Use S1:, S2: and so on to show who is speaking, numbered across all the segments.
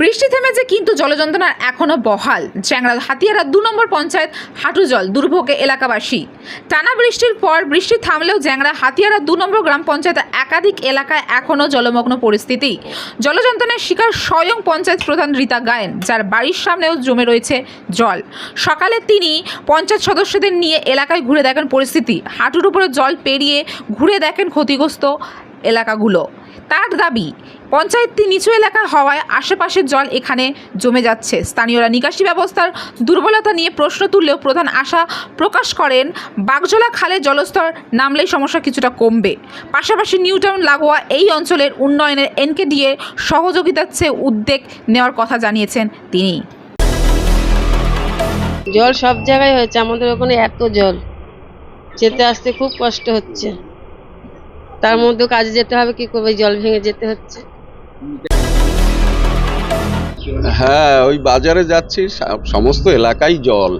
S1: বৃষ্টি থেমেছে কিন্তু জলযন্ত্রণা এখনও বহাল। চ্যাংড়া হাতিয়ারা দু নম্বর পঞ্চায়েত হাঁটু জল দুর্ভোগে এলাকাবাসী। টানা বৃষ্টির পর বৃষ্টি থামলেও জ্যাংড়া হাতিয়ারা দু নম্বর গ্রাম পঞ্চায়েতের একাধিক এলাকায় এখনও জলমগ্ন পরিস্থিতি। জলযন্ত্রণার শিকার স্বয়ং পঞ্চায়েত প্রধান রীতা গায়েন, যার বাড়ির সামনেও জমে রয়েছে জল। সকালে তিনি পঞ্চায়েত সদস্যদের নিয়ে এলাকায় ঘুরে দেখেন পরিস্থিতি। হাঁটুর উপরে জল পেরিয়ে ঘুরে দেখেন ক্ষতিগ্রস্ত এলাকাগুলো। তার দাবি, পঞ্চায়েতটি নিচু এলাকা হওয়ায় আশেপাশের জল এখানে জমে যাচ্ছে। স্থানীয়রা নিকাশি ব্যবস্থার দুর্বলতা নিয়ে প্রশ্ন তুললেও প্রধান আশা প্রকাশ করেন বাগজলা খালে জলস্তর নামলেই সমস্যা কিছুটা কমবে। পাশাপাশি নিউটাউন লাগোয়া এই অঞ্চলের উন্নয়নের এনকেডিএ সহযোগিতার চেয়ে উদ্যোগ নেওয়ার কথা জানিয়েছেন তিনি।
S2: জল সব জায়গায় হয়েছে, আমাদের ওখানে এত জল। যেতে আসতে খুব কষ্ট হচ্ছে। তার মধ্যে কাজে যেতে হবে, কি করবে? জল ভেঙে যেতে হচ্ছে।
S3: হ্যাঁ ওই বাজারে যাচ্ছি সমস্ত এলাকায় জল।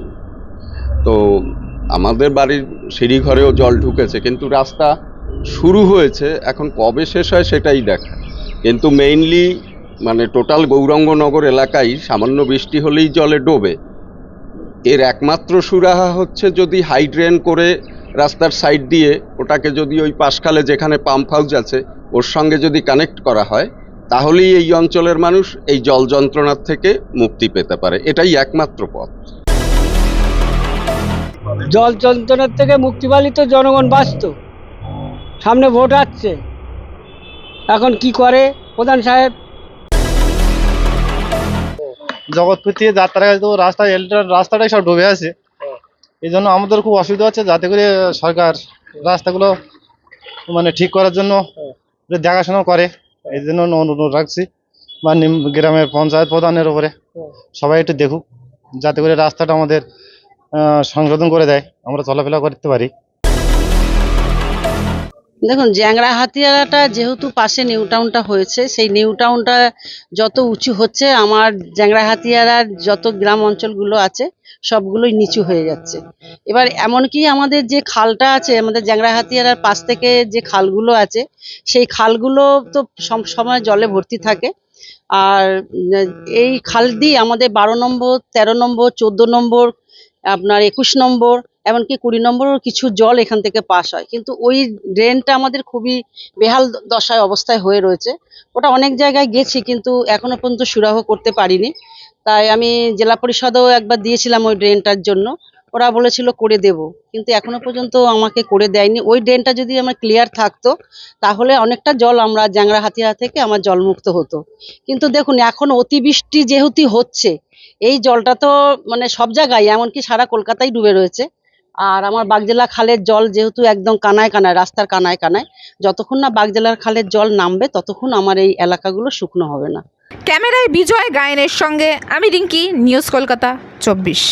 S3: তো আমাদের বাড়ির সিঁড়ি ঘরেও জল ঢুকেছে, কিন্তু রাস্তা শুরু হয়েছে, এখন কবে শেষ হয় সেটাই দেখা। কিন্তু মেইনলি মানে টোটাল গৌরাঙ্গনগর এলাকায় সামান্য বৃষ্টি হলেই জলে ডোবে। এর একমাত্র সুরাহা হচ্ছে যদি হাইড্রেন করে রাস্তার সাইড দিয়ে ওটাকে যদি ওই পাশখালে যেখানে পাম্প হাউস আছে ওর সঙ্গে যদি কানেক্ট করা হয় তাহলেই এই অঞ্চলের মানুষ এই জল যন্ত্রণার থেকে মুক্তি পেতে পারে। এটাই একমাত্র পথ।
S4: জল যন্ত্রণার থেকে মুক্তি পালি তো জনগণ বাঁচত। সামনে ভোট আসছে। এখন কি করে প্রধান সাহেব?
S5: জগৎপুর থেকে যাত্রা তো রাস্তা এলটার রাস্তাটাই সব ডুবে আছে। এই জন্য আমাদের খুব অসুবিধা হচ্ছে যাতে করে সরকার রাস্তাগুলো মানে ঠিক করার জন্য একটু দেখাশোনা করে। এই জন্য অনুরোধ রাখছি বা নিম- গ্রামের পঞ্চায়েত প্রধানের উপরে। সবাই একটু দেখুক যাতে করে রাস্তাটা আমাদের সংশোধন করে দেয়। আমরা চলাফেরা করতে পারি।
S2: দেখুন জ্যাংরা হাতিয়ারাটা যেহেতু পাশে নিউ টাউনটা হয়েছে, সেই নিউ টাউনটা যত উঁচু হচ্ছে, আমার জ্যাংরা হাতিয়ারার যত গ্রাম অঞ্চলগুলো আছে, সবগুলোই নিচু হয়ে যাচ্ছে। এবার এমনকি আমাদের যে খালটা আছে, আমাদের জ্যাংরা হাতিয়ারার পাশ থেকে যে খালগুলো আছে, সেই খালগুলো তো সব সময় জলে ভর্তি থাকে। আর, এই খাল দিয়ে আমাদের বারো নম্বর, তেরো নম্বর, চোদ্দ নম্বর, আপনার একুশ নম্বর এমনকি কুড়ি নম্বরও কিছু জল এখান থেকে পাস হয়। কিন্তু ওই ড্রেনটা আমাদের খুবই বেহাল দশায় অবস্থায় হয়ে রয়েছে। ওটা অনেক জায়গায় গেছি কিন্তু এখনও পর্যন্ত সুরাহ করতে পারিনি। তাই আমি জেলা পরিষদেও একবার দিয়েছিলাম ওই ড্রেনটার জন্য। ওরা বলেছিল করে দেব। কিন্তু এখনও পর্যন্ত আমাকে করে দেয়নি। ওই ড্রেনটা যদি আমার ক্লিয়ার থাকতো, তাহলে অনেকটা জল আমরা জ্যাংরা হাতিয়া থেকে আমার জলমুক্ত হতো। কিন্তু দেখুন, এখন অতিবৃষ্টি যেহেতু হচ্ছে, এই জলটা তো মানে সব জায়গায়, এমনকি সারা কলকাতায় ডুবে রয়েছে। আর আমার বাগজেলা খালের জল যেহেতু একদম কানায় কানায়, রাস্তার কানায় কানায়, যতক্ষণ না বাগজেলার খালের জল নামবে, ততক্ষণ আমার এই এলাকাগুলো শুকনো হবে না।
S1: ক্যামেরায় বিজয় গায়নের সঙ্গে আমি রিঙ্কি, নিউজ কলকাতা, চব্বিশ।